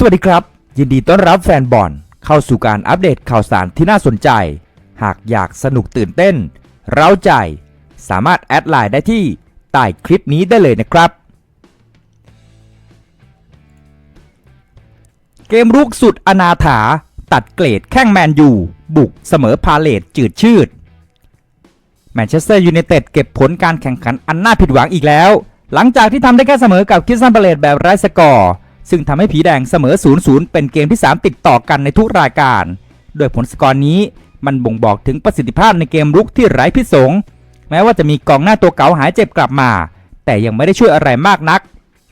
สวัสดีครับ ยินดีต้อนรับแฟนบอลเข้าสู่การอัปเดตข่าวสารที่น่าสนใจ หากอยากสนุกตื่นเต้น เร้าใจ สามารถแอดไลน์ได้ที่ใต้คลิปนี้ได้เลยนะครับ เกมรุกสุดอนาถา ตัดเกรดแข้งแมนยูบุกเสมอพาเลตจืดชืดแมนเชสเตอร์ยูไนเต็ดเก็บผลการแข่งขันอันน่าผิดหวังอีกแล้ว หลังจากที่ทำได้แค่เสมอกับคิสซันพาเลตแบบไร้สกอร์ ซึ่งทำให้ผีแดงเสมอ 0-0 เป็นเกมที่ 3 ติดต่อกันในทุกรายการ โดยผลสกอร์นี้มันบ่งบอกถึงประสิทธิภาพในเกมรุกที่ไร้พิษสงแม้ว่าจะมีกองหน้าตัวเก่าหายเจ็บกลับมา แต่ยังไม่ได้ช่วยอะไรมากนัก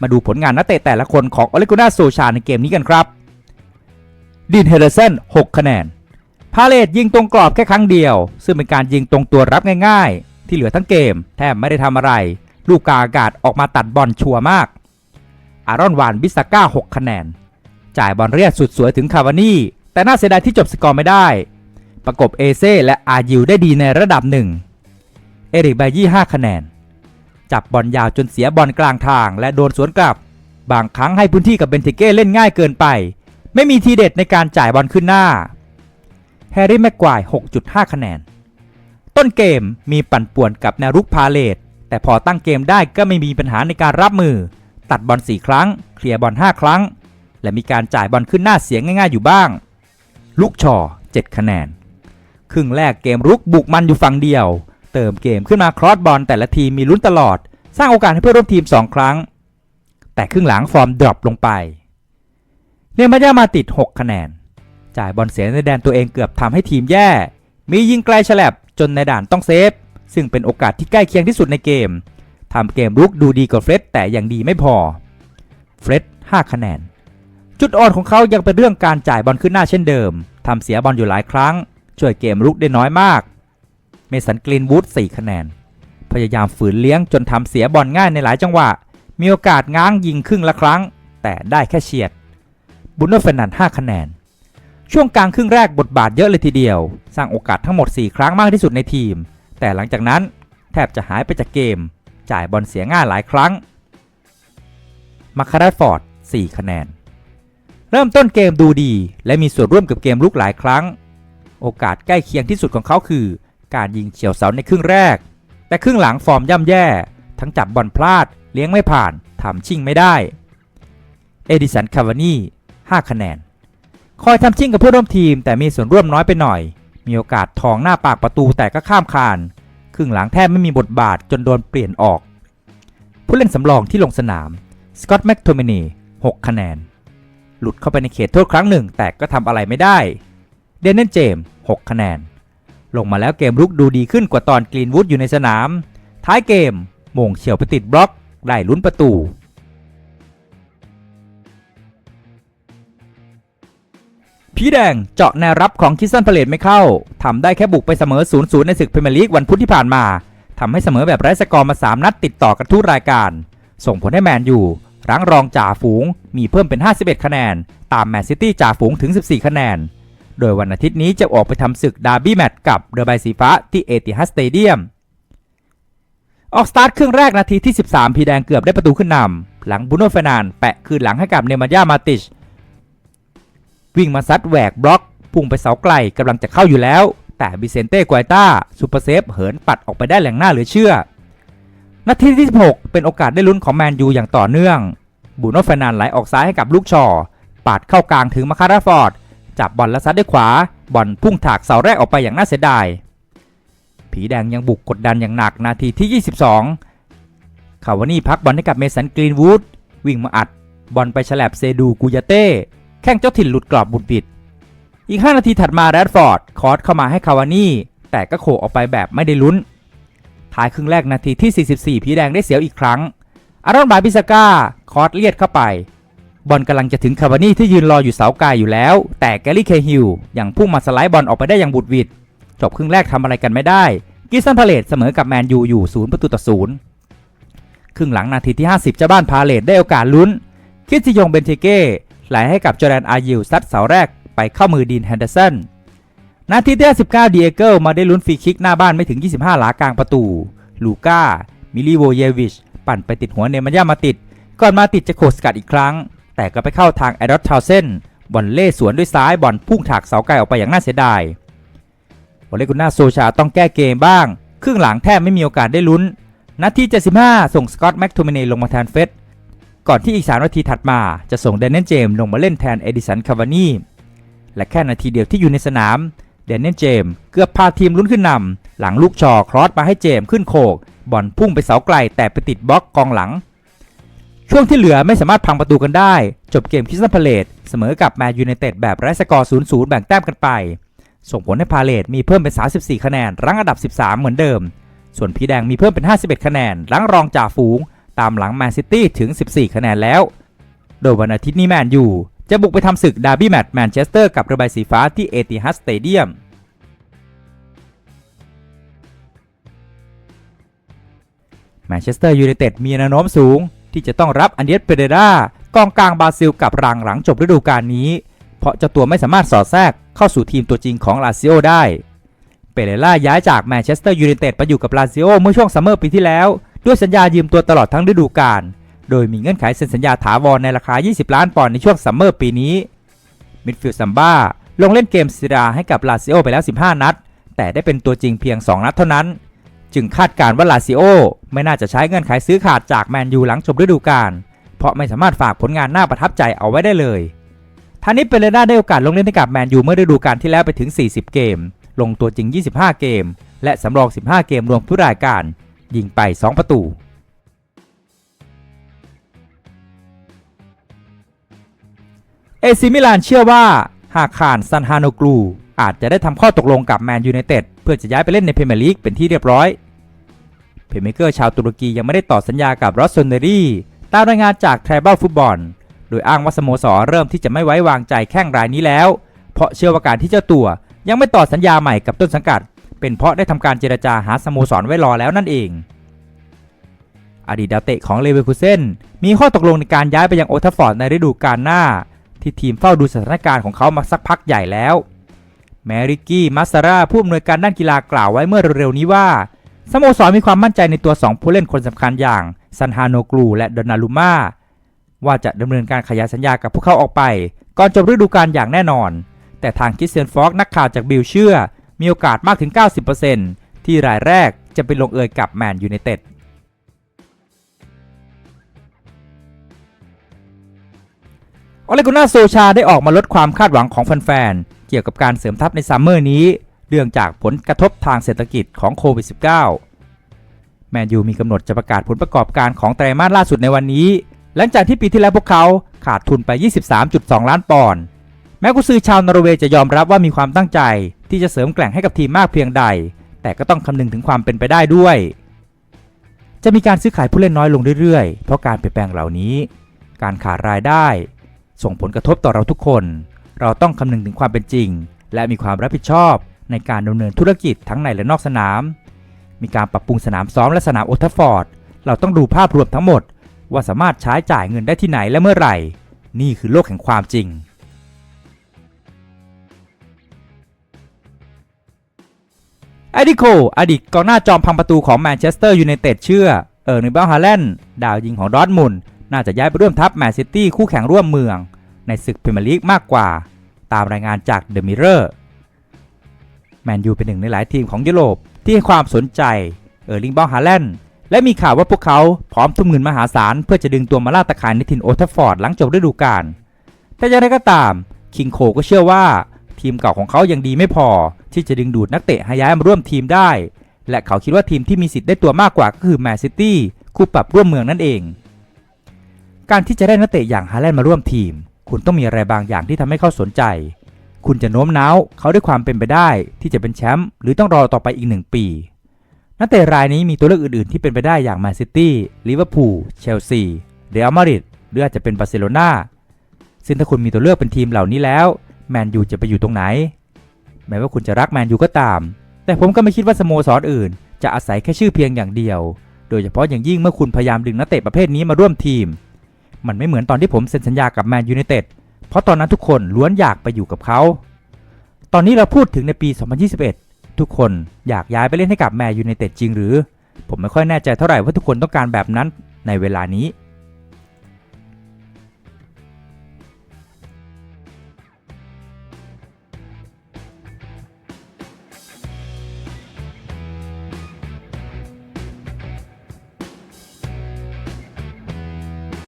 มาดูผลงานนักเตะแต่ละคนของอเลกุน่าโซชาในเกมนี้กันครับดินเฮเดเซน6 คะแนน พาเลตยิงตรงกรอบแค่ครั้งเดียว ซึ่งเป็นการยิงตรงตัวรับง่าย ๆ ที่เหลือทั้งเกม แทบไม่ได้ทำอะไร ลูกกาอากาศออกมาตัดบอลชัวร์มาก อารอนวานบิสก้า6คะแนน จ่ายบอลเรียดสุดสวยถึงคาวานี่ แต่น่าเสียดายที่จบสกอร์ไม่ได้ ประกบเอเซ่และอายิวได้ดีในระดับหนึ่ง เอริกไบยี่5คะแนน จับบอลยาวจนเสียบอลกลางทางและโดนสวนกลับ บางครั้งให้พื้นที่กับเบนเทเก้เล่นง่ายเกินไป ไม่มีทีเด็ดในการจ่ายบอลขึ้นหน้า แฮร์รี่แม็กควาย6.5 คะแนน ต้นเกมมีปั่นป่วนกับแนวรุกพาเลตแต่พอตั้งเกมได้ก็ไม่มีปัญหาในการรับมือ ตัดบอล4 ครั้ง เคลียร์บอล5 ครั้ง และมีการจ่ายบอลขึ้นหน้าเสียงง่ายๆอยู่บ้าง ลูกชอ 7 คะแนน ครึ่งแรกเกมรุกบุกมันอยู่ฝั่งเดียว เติมเกมขึ้นมาครอสบอลแต่ละทีมมีลุ้นตลอด สร้างโอกาสให้เพื่อนร่วมทีม 2 ครั้ง แต่ครึ่งหลังฟอร์มดรอปลงไป เนมาย่ามาติด 6 คะแนน จ่ายบอลเสียในแดนตัวเองเกือบทำให้ทีมแย่ มียิงไกลฉลับจนในด่านต้องเซฟ ซึ่งเป็นโอกาสที่ใกล้เคียงที่สุดในเกม ทำเกมรุกดูดีกว่าเฟร็ดแต่ยังดีไม่พอ เฟร็ด5คะแนน จุดอ่อนของเขายังเป็นเรื่องการจ่ายบอลขึ้นหน้าเช่นเดิมทำเสียบอลอยู่หลายครั้ง ช่วยเกมรุกได้น้อยมาก เมสันกรีนวูด4คะแนน พยายามฝืนเลี้ยงจนทำเสียบอลง่ายในหลายจังหวะ มีโอกาสง้างยิงครึ่งละครั้ง แต่ได้แค่เฉียด บุนโนเฟรนัน5คะแนน ช่วงกลางครึ่งแรกบทบาทเยอะเลยทีเดียว สร้างโอกาสทั้งหมด 4 ครั้งมากที่สุดในทีม แต่หลังจากนั้นแทบจะหายไปจากเกม จ่ายบอลเสียง่ายหลายครั้งมาคาราฟอร์ด 4 คะแนน เริ่มต้นเกมดูดี และมีส่วนร่วมกับเกมลุกหลายครั้ง โอกาสใกล้เคียงที่สุดของเขาคือ การยิงเฉียวเสาในครึ่งแรก แต่ครึ่งหลังฟอร์มย่ำแย่ ทั้งจับบอลพลาด เลี้ยงไม่ผ่าน ทำชิ่งไม่ได้ เอดิสัน คาวานี่ 5 คะแนน คอยทำชิ่งกับเพื่อนร่วมทีม แต่มีส่วนร่วมน้อยไปหน่อย มีโอกาสทองหน้าปากประตูแต่ก็ข้ามคาน ครึ่งหลังแทบไม่มีบทบาทจนโดนเปลี่ยนออก ผู้เล่นสำรองที่ลงสนามสกอตแม็กโทมินี6คะแนน หลุดเข้าไปในเขตโทษครั้งหนึ่ง แต่ก็ทำอะไรไม่ได้ เดนเนนเจม6คะแนน ลงมาแล้วเกมรุกดูดีขึ้นกว่าตอนกรีนวูดอยู่ในสนาม ท้ายเกมมงเฉียวไปติดบล็อก ได้ลุ้นประตู พี่แดงเจาะแนวรับของคิสซันพาเลตไม่เข้าทำได้แค่บุกไปเสมอ 0-0 ในศึกพรีเมียร์ลีกวันพุธที่ผ่านมาทำให้เสมอแบบไร้สกอร์มา 3 นัดติดต่อกันทุกรายการ ส่งผลให้แมนยูรั้งรองจ่าฝูงมีเพิ่มเป็น 51 คะแนน ตามแมนซิตี้จ่าฝูงถึง 14 คะแนน โดยวันอาทิตย์นี้จะออกไปทำศึกดาร์บี้แมตช์กับเรือใบสีฟ้าที่เอติฮัดสเตเดียม ออกสตาร์ทครึ่งแรกนาทีที่ 13 พีแดงเกือบได้ประตูขึ้นนำหลังบุโนเฟนานแปะคืนหลังให้กับเนมาญ่ามาติช วิ่งมาซัดแหวกบล็อก พุ่งไปเสาไกลกำลังจะเข้าอยู่แล้ว แต่บิเซนเต้กวยต้าซูเปอร์เซฟเหินปัดออกไปได้แหล่งหน้าเหลือเชื่อ นาทีที่ 16 เป็นโอกาสได้ลุ้นของแมนยูอย่างต่อเนื่องบูโนเฟนานไหลออกซ้ายให้กับลูกชอปาดเข้ากลางถึงมาคาราฟอร์ดจับบอลและซัดด้วยขวา บอลพุ่งถากเสาแรกออกไปอย่างน่าเสียดาย ผีแดงยังบุกกดดันอย่างหนักนาทีที่ 22 คาวานี่พักบอลให้กับเมสันกรีนวูดวิ่งมาอัด บอลไปฉลับเซดูกูยาเต้ แข้งเจ้าถิ่นหลุดกรอบบุดบิด อีก 5 นาทีถัดมาแรดฟอร์ดคอร์สเข้ามาให้คาวานี่แต่ก็โขกออกไปแบบไม่ได้ลุ้น ท้ายครึ่งแรกนาทีที่ 44 ผีแดงได้เสียวอีกครั้ง อารอนบาบิสก้าคอร์สเลียดเข้าไป บอลกำลังจะถึงคาวานี่ที่ยืนรออยู่เสาไกลอยู่แล้ว แต่แกลลี่เคฮิลยังพุ่งมาสไลด์บอลออกไปได้อย่างบุดหวิด จบครึ่งแรกทำอะไรกันไม่ได้ กิสซันพาเลตเสมอกับแมนยูอยู่ศูนย์ประตูต่อศูนย์ครึ่งหลังนาทีที่ 50 เจ้าบ้านพาเลตได้โอกาสลุ้นคริสติยงเบนเทเก้ ไหลให้กับจอร์แดนอายิวซัดเสาแรกไปเข้ามือดีนแฮนเดอร์สันนาทีที่59ดีเอเกิลมาได้ลุ้นฟรีคิกหน้าบ้านไม่ถึง 25 หลากลางประตู ลูก้า มิลิโวเยวิช ปั่นไปติดหัวเนมันยามาติด ก่อนมาติดจะโขสกัดอีกครั้ง แต่ก็ไปเข้าทางแอดอตทาวเซนบอลเล่สวนด้วยซ้ายบอลพุ่งถากเสาไกลออกไปอย่างน่าเสียดายโอลเลกุน่าโซชาต้องแก้เกมบ้าง ครึ่งหลังแทบไม่มีโอกาสได้ลุ้น นาที75ส่งสกอตแม็กโทมิเนลงมาแทนเฟส ก่อนที่อีก 3 นาทีถัดมาจะส่งเดนเนนเจมส์ลงมาเล่นแทนเอดิสันคาวานีและแค่นาทีเดียวที่อยู่ในสนามเดนเนนเจมส์เกือบพาทีมลุ้นขึ้นนำหลังลูกชอครอสมาให้เจมส์ขึ้นโขกบอลพุ่งไปเสาไกลแต่ไปติดบล็อกกองหลัง ช่วงที่เหลือไม่สามารถพังประตูกันได้ จบเกมคริสตัลพาเลตเสมอกับแมนยูไนเต็ดแบบไร้สกอร์0-0 แบ่งแต้มกันไป ส่งผลให้พาเลตมีเพิ่มเป็น 34 คะแนนรั้งอันดับ 13 เหมือนเดิม ส่วนพีแดงมีเพิ่มเป็น 51 คะแนนรั้งรองจ่าฝูง ตามหลังแมนซิตี้ถึง 14 คะแนนแล้ว โดยวันอาทิตย์นี้แมนยูจะบุกไปทำศึกดาร์บี้แมตช์แมนเชสเตอร์กับเรือใบสีฟ้าที่เอติฮัดสเตเดียมแมนเชสเตอร์ยูไนเต็ดมีแนวโน้มสูง ที่จะต้องรับอันเดียสเปเรรากองกลางบราซิลกับรังหลังจบฤดูกาลนี้ เพราะเจ้าตัวไม่สามารถสอดแทรกเข้าสู่ทีมตัวจริงของลาซิโอได้ เปเรล่าย้ายจากแมนเชสเตอร์ยูไนเต็ดไปอยู่กับลาซิโอเมื่อช่วงซัมเมอร์ปีที่แล้ว ด้วยสัญญายืมตัวตลอดทั้งฤดูกาล โดยมีเงื่อนไขเซ็นสัญญาถาวรในราคา 20 ล้านปอนด์ในช่วงซัมเมอร์ปีนี้ มิดฟิลด์ซัมบ้าลงเล่นเกมซีราให้กับลาซิโอไปแล้ว 15 นัด แต่ได้เป็นตัวจริงเพียง 2 นัดเท่านั้น จึงคาดการณ์ว่าลาซิโอไม่น่าจะใช้เงื่อนไขซื้อขาดจากแมนยูหลังจบฤดูกาล เพราะไม่สามารถฝากผลงานน่าประทับใจเอาไว้ได้เลยท่านี้เปเรน่าได้โอกาสลงเล่นให้กับแมนยูเมื่อฤดูกาลที่แล้วไปถึง 40 เกม ลงตัวจริง 25 เกม และสำรอง 15 เกมรวมทุกรายการ ยิงไป 2 ประตู เอซิมิลานเชื่อว่าหากข่านซันฮานกลู อาจจะได้ทำข้อตกลงกับแมนยูไนเต็ดเพื่อจะย้ายไปเล่นในพรีเมียร์ลีกเป็นที่เรียบร้อย เพย์เมเกอร์ชาวตุรกียังไม่ได้ต่อสัญญากับรอสโซนเนรีตามรายงานจากไทรเบลฟุตบอล โดยอ้างว่าสโมสรเริ่มที่จะไม่ไว้วางใจแข้งรายนี้แล้ว เพราะเชื่อว่าการที่เจ้าตัวยังไม่ต่อสัญญาใหม่กับต้นสังกัด เป็นเพราะได้ทำการเจรจาหาสโมสรไว้รอแล้วนั่นเอง อดีตดาวเตะของเลเวอร์คูเซนมีข้อตกลงในการย้ายไปยังโอทัฟฟอร์ดในฤดูกาลหน้า ที่ทีมเฝ้าดูสถานการณ์ของเขามาสักพักใหญ่แล้ว แมริกกี้มัสซาร่าผู้อำนวยการด้านกีฬากล่าวไว้เมื่อเร็วๆนี้ว่าสโมสรมีความมั่นใจในตัว 2 ผู้เล่นคนสำคัญอย่างซันฮาโนกลูและดอนาลูมาว่าจะดำเนินการขยายสัญญากับพวกเขาออกไป ก่อนจบฤดูกาลอย่างแน่นอน แต่ทางคิสเซนฟอกนักข่าวจากบิลเชื่อ มีโอกาสมากถึง 90%ที่รายแรกจะไปลงเอยกับแมนยูไนเต็ดอเลกุน่าโซชาได้ออกมาลดความคาดหวังของแฟนๆ เกี่ยวกับการเสริมทัพในซัมเมอร์นี้ เรื่องจากผลกระทบทางเศรษฐกิจของโควิด -19 แมนยูมีกำหนดจะประกาศผลประกอบการของไตรมาสล่าสุดในวันนี้ หลังจากที่ปีที่แล้วพวกเขาขาดทุนไป 23.2 ล้านปอนด์แม้กุซือชาวนอร์เวย์จะยอมรับว่ามีความตั้งใจ ที่จะเสริมแกร่งให้กับทีมมากเพียงใด แต่ก็ต้องคำนึงถึงความเป็นไปได้ด้วย จะมีการซื้อขายผู้เล่นน้อยลงเรื่อยๆ เพราะการเปลี่ยนแปลงเหล่านี้ การขาดรายได้ ส่งผลกระทบต่อเราทุกคน เราต้องคำนึงถึงความเป็นจริง และมีความรับผิดชอบในการดำเนินธุรกิจทั้งในและนอกสนาม มีการปรับปรุงสนามซ้อมและสนามโอทัฟฟอร์ด เราต้องดูภาพรวมทั้งหมด ว่าสามารถใช้จ่ายเงินได้ที่ไหนและเมื่อไหร่ นี่คือโลกแห่งความจริง อดิโค อดีตกองหน้าจอมพังประตูของแมนเชสเตอร์ยูไนเต็ดเชื่อ เออร์นิเบลฮาแลนด์ดาวยิงของดอร์ทมุนน่าจะย้ายไปร่วมทัพแมนซิตี้คู่แข่งร่วมเมือง ในศึกพรีเมียร์ลีกมากกว่า ตามรายงานจากเดอะมิเรอร์แมนยูเป็นหนึ่งในหลายทีมของยุโรปที่ให้ความสนใจเออร์ลิงเบลฮาแลนด์และมีข่าวว่าพวกเขาพร้อมทุ่มเงินมหาศาล เพื่อจะดึงตัวมาล่าตะขายในถิ่นโอทัฟฟอร์ดหลังจบฤดูกาลแต่อย่างไรก็ตามคิงโคก็เชื่อว่า ทีมเก่าของเขายังดีไม่พอ ที่จะดึงดูดนักเตะให้ย้ายมาร่วมทีมได้ และเขาคิดว่าทีมที่มีสิทธิ์ได้ตัวมากกว่าก็คือแมนซิตี้คู่ปรับร่วมเมืองนั่นเอง การที่จะได้นักเตะอย่างฮาแลนด์มาร่วมทีม คุณต้องมีอะไรบางอย่างที่ทำให้เขาสนใจ คุณจะโน้มน้าวเขาด้วยความเป็นไปได้ ที่จะเป็นแชมป์หรือต้องรอต่อไปอีกหนึ่งปี นักเตะรายนี้มีตัวเลือกอื่น ๆ ที่เป็นไปได้อย่างแมนซิตี้ลิเวอร์พูลเชลซีเรอัลมาดริดหรืออาจจะเป็นบาร์เซโลนาซึ่งถ้าคุณมีตัวเลือกเป็นทีมเหล่านี้แล้ว แมนยูจะไปอยู่ตรงไหน แม้ว่าคุณจะรักแมนยูก็ตาม แต่ผมก็ไม่คิดว่าสโมสรออื่น จะอาศัยแค่ชื่อเพียงอย่างเดียว โดยเฉพาะอย่างยิ่งเมื่อคุณพยายามดึงนักเตะประเภทนี้มาร่วมทีม มันไม่เหมือนตอนที่ผมเซ็นสัญญากับแมนยูไนเต็ด เพราะตอนนั้นทุกคนล้วนอยากไปอยู่กับเขา ตอนนี้เราพูดถึงในปี 2021 ทุกคนอยากย้ายไปเล่นให้กับแมนยูไนเต็ดจริงหรือ ผมไม่ค่อยแน่ใจเท่าไหร่ว่าทุกคนต้องการแบบนั้นในเวลานี้